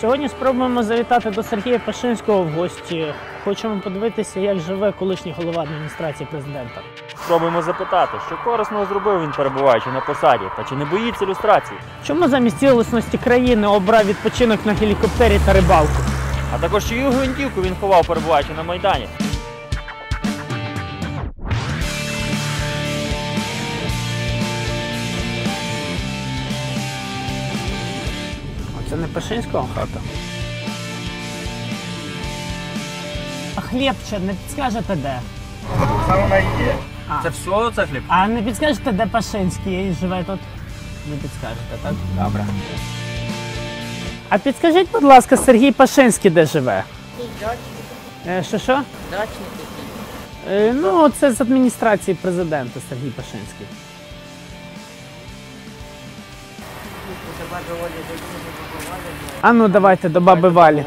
Сьогодні спробуємо завітати до Сергія Пашинського в гості. Хочемо подивитися, як живе колишній голова адміністрації президента. Спробуємо запитати, що корисного зробив він, перебуваючи на посаді, та чи не боїться люстрації, Чому замість цілісності країни обрав відпочинок на гелікоптері та рибалку? а також чию гвинтівку він ховав, перебуваючи на майдані. Не Пашинського хата. А хлібче, не підскажете де? Це все це хліб? А не підскажете, де Пашинський живе тут? Не підскажете, так? Добре. А підскажіть, будь ласка, Сергій Пашинський де живе? Е, що що? Е, ну, це з адміністрації президента Сергій Пашинський. А ну давайте до баби Валі.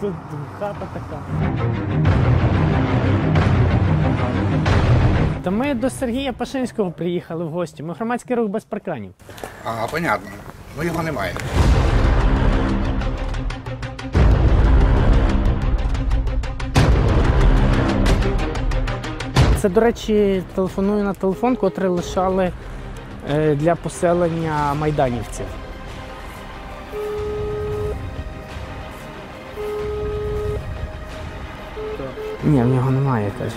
Тут хата така. Та ми до Сергія Пашинського приїхали в гості. Ми громадський рух без парканів. А, понятно. Ну його немає. Це, до речі, телефоную на телефон, котрий лишали е, для поселення майданівців. Ні, в нього немає теж.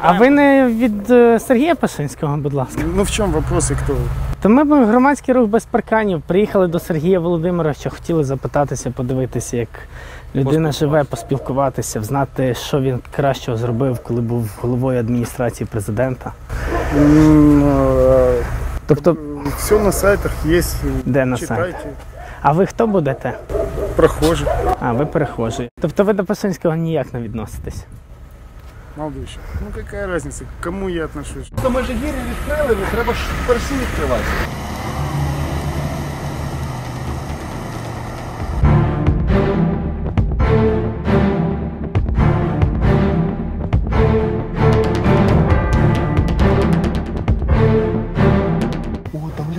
А ви не від е, Сергія Пашинського, будь ласка? Ну в чем вопрос кто? вы? То ми б громадський рух без парканів приїхали до Сергія Володимировича, хотіли запитатися, подивитися, як людина живе, поспілкуватися, знати, що він кращого зробив, коли був головою адміністрації президента. Тобто, Все на сайтах є. де на Читайте. сайті? А ви хто будете? Прохожий. А, ви прихожі. Тобто ви до Пашинського ніяк не відноситесь. Молодой. Ну яка різниця, кому я отношусь? То ми ж гірі відкрили, треба ж перші відкривати.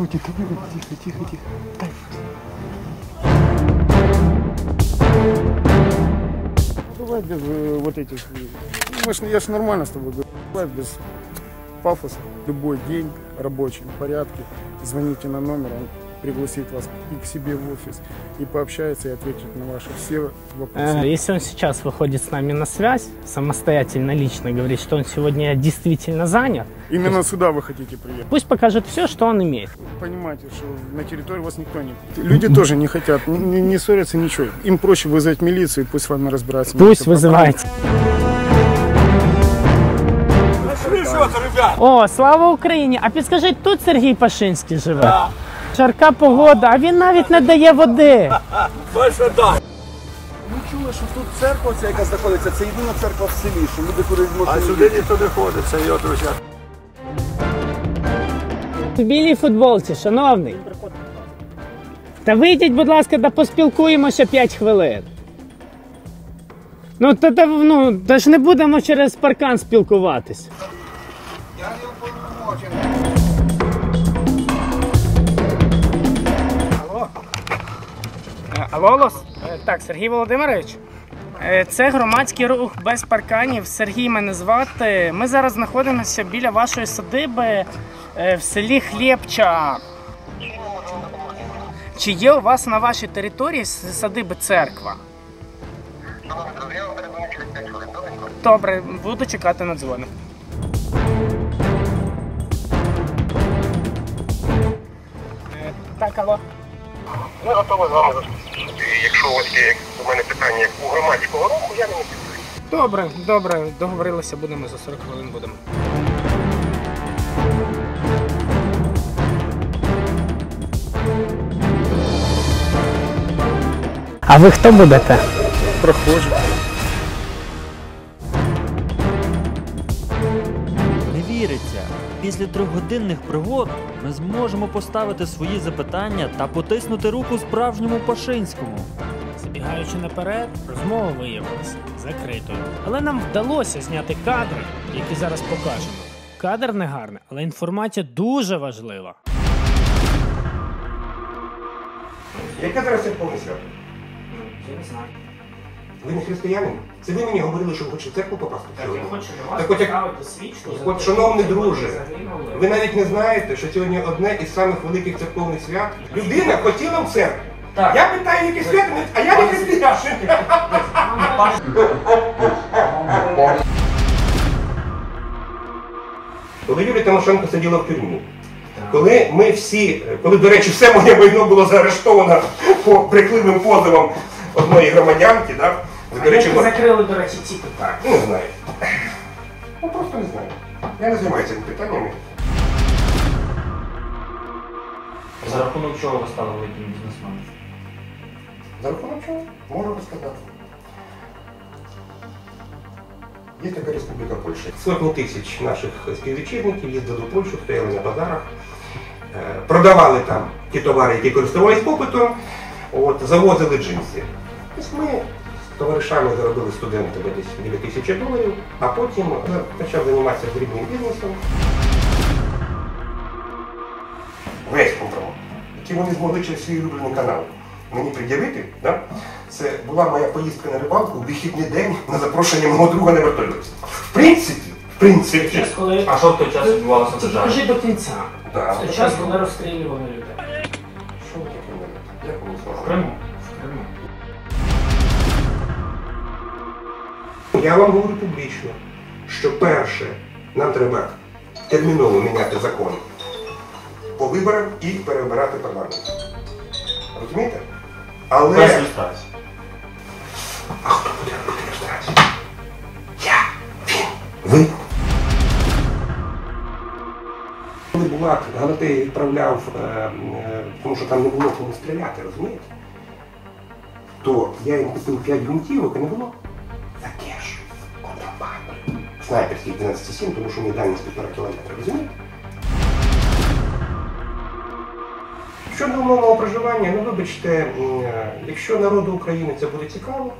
Люди, там люди, тихо, тихо, тихо. Дай. Давай без э, вот этих... ну, мы ж- я же нормально с тобой говорю. Давай без пафоса. Любой день рабочий, в порядке. Звоните на номер, он пригласит вас и к себе в офис, и пообщается, и ответит на ваши все вопросы. Э, Если он сейчас выходит с нами на связь, самостоятельно, лично говорит, что он сегодня действительно занят, Именно сюда вы хотите приехать. пусть покажет все, что он имеет. Понимаете, что на территории вас никто не... Люди тоже не хотят, не, не ссорятся, ничего. Им проще вызвать милицию, и пусть с вами разбирается. Пусть Милиция вызывайте. О, слава Україні! А підскажіть, тут Сергій Пашинський живе? Жарка погода, а він навіть не дає води. Ми чули, що тут церква, ця, яка знаходиться, це єдина церква в селі, що люди куди можуть. А сюди ніхто не ходить, це його друзі. В білій футболці, шановний. Та вийдіть, будь ласка, да поспілкуємося 5 хвилин. Ну, та, та, ну, та ж не будемо через паркан спілкуватись. Е, Алло, Лос? Е, Так, Сергій Володимирович. Е, Це громадський рух без парканів. Сергій мене звати. Ми зараз знаходимося біля вашої садиби е, в селі Хлєбча. Чи є у вас на вашій території садиби церква? Добре, буду чекати на дзвоник. Е, Так, алло. Ми готові з вами зустрітися. Е, якщо у вас є у мене питання як у громадського руху, я не підтримую. Добре, добре, договорилися, будемо за 40 хвилин будемо. А ви хто будете? Прохожий. Трьохгодинних пригод ми зможемо поставити свої запитання та потиснути руку справжньому Пашинському. Забігаючи наперед, розмова виявилася закритою. Але нам вдалося зняти кадри, які зараз покажемо. Кадр не гарний, але інформація дуже важлива. Яке зараз церковне? Я не знаю. Ви не християнин? Це ви мені говорили, що ви хочете в церкву попасти? сьогодні? до Так от як- свічку. От, шановний друже, ви навіть не знаєте, що сьогодні одне із самих великих церковних свят. Людина хотіла в церкву. Я питаю, яке свято, а я не християнин. Коли Юлія Тимошенко сиділа в тюрмі, коли ми всі, коли, до речі, все моє майно було заарештовано по прикливим позовам одної громадянки, да? До речі, мо- закрили, до речі, ці питання. Ну, не знаю. Ну, просто не знаю. Я не займаюся цими питаннями. За рахунок чого ви стали великим бізнесменом? За рахунок чого? Можу розказати. Є така республіка Польща. Сотні тисяч наших співвітчизників їздили в Польщу, стояли на базарах, е, продавали там ті товари, які користувалися попитом, от, завозили джинси. Ось ми товаришами заробили студентами десь 2 тисячі доларів, а потім е, почав займатися дрібним бізнесом. Весь компромат, який вони змогли через свій улюблений канал мені пред'явити, да? це була моя поїздка на рибалку у вихідний день на запрошення мого друга на вертольоті. В принципі, в принципі. коли... А що в той час відбувалося в державі? Покажи до кінця. Да. В той час, коли розстрілювали людей. Що таке? Як вони В сказали? В Криму. Я вам говорю публічно, що перше, нам треба терміново міняти закон по виборам і переобирати парламент. Розумієте? Але. Без люстрації. А хто буде робити ілюстрацію? Я, він, ви. Коли Булат Галатеї відправляв, е, е, тому що там не було кому стріляти, розумієте? То я їм купив 5 гвинтівок і не було. Снайперських 12,7, тому що мій дальність півтора кілометра, розумієте? Щодо умовного проживання, ну вибачте, якщо народу України це буде цікаво,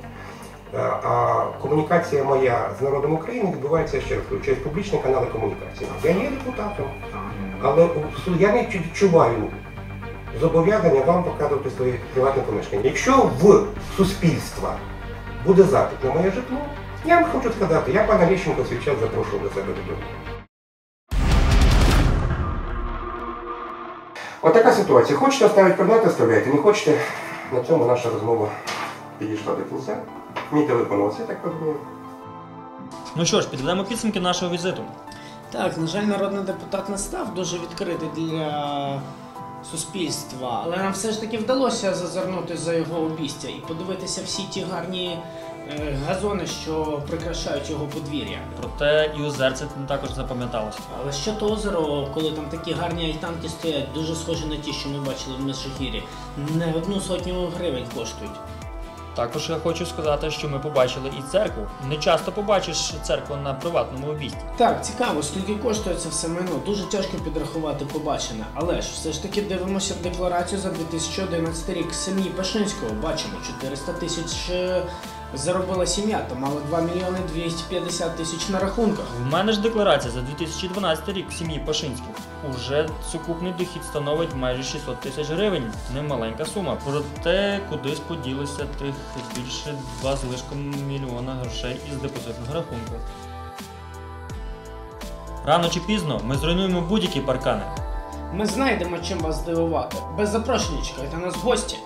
е, а комунікація моя з народом України відбувається ще раз через публічні канали комунікації. Я є депутатом, але я не відчуваю зобов'язання вам показувати своє приватне помешкання. Якщо в суспільства буде запит на моє житло, я вам хочу сказати, я пана Лещенко в свій час запрошував до себе додому. Отака ситуація. Хочете оставити координати, оставляйте. Не хочете, на цьому наша розмова підійшла до кінця. Мій телефон ось я так розумію. Ну що ж, підведемо підсумки нашого візиту. Так, на жаль, народний депутат не став дуже відкритий для суспільства, але нам все ж таки вдалося зазирнути за його обістя і подивитися всі ті гарні газони, що прикрашають його подвір'я. Проте і озерце також запам'яталося. Але що то озеро, коли там такі гарні альтанки стоять, дуже схожі на ті, що ми бачили в Межигір'ї, не одну сотню гривень коштують. Також я хочу сказати, що ми побачили і церкву. Не часто побачиш церкву на приватному обійсті. Так, цікаво, скільки коштує це все майно. Дуже тяжко підрахувати побачене. Але ж все ж таки дивимося декларацію за 2011 рік сім'ї Пашинського. Бачимо, 400 тисяч е, заробила сім'я, то мали 2 мільйони 250 тисяч на рахунках. В мене ж декларація за 2012 рік в сім'ї Пашинських. Уже сукупний дохід становить майже 600 тисяч гривень. Немаленька сума. Проте кудись поділися тих більше 2 з лишком мільйона грошей із депозитного рахунку. Рано чи пізно ми зруйнуємо будь-які паркани. Ми знайдемо чим вас здивувати. Без запрошення чекайте нас в гості.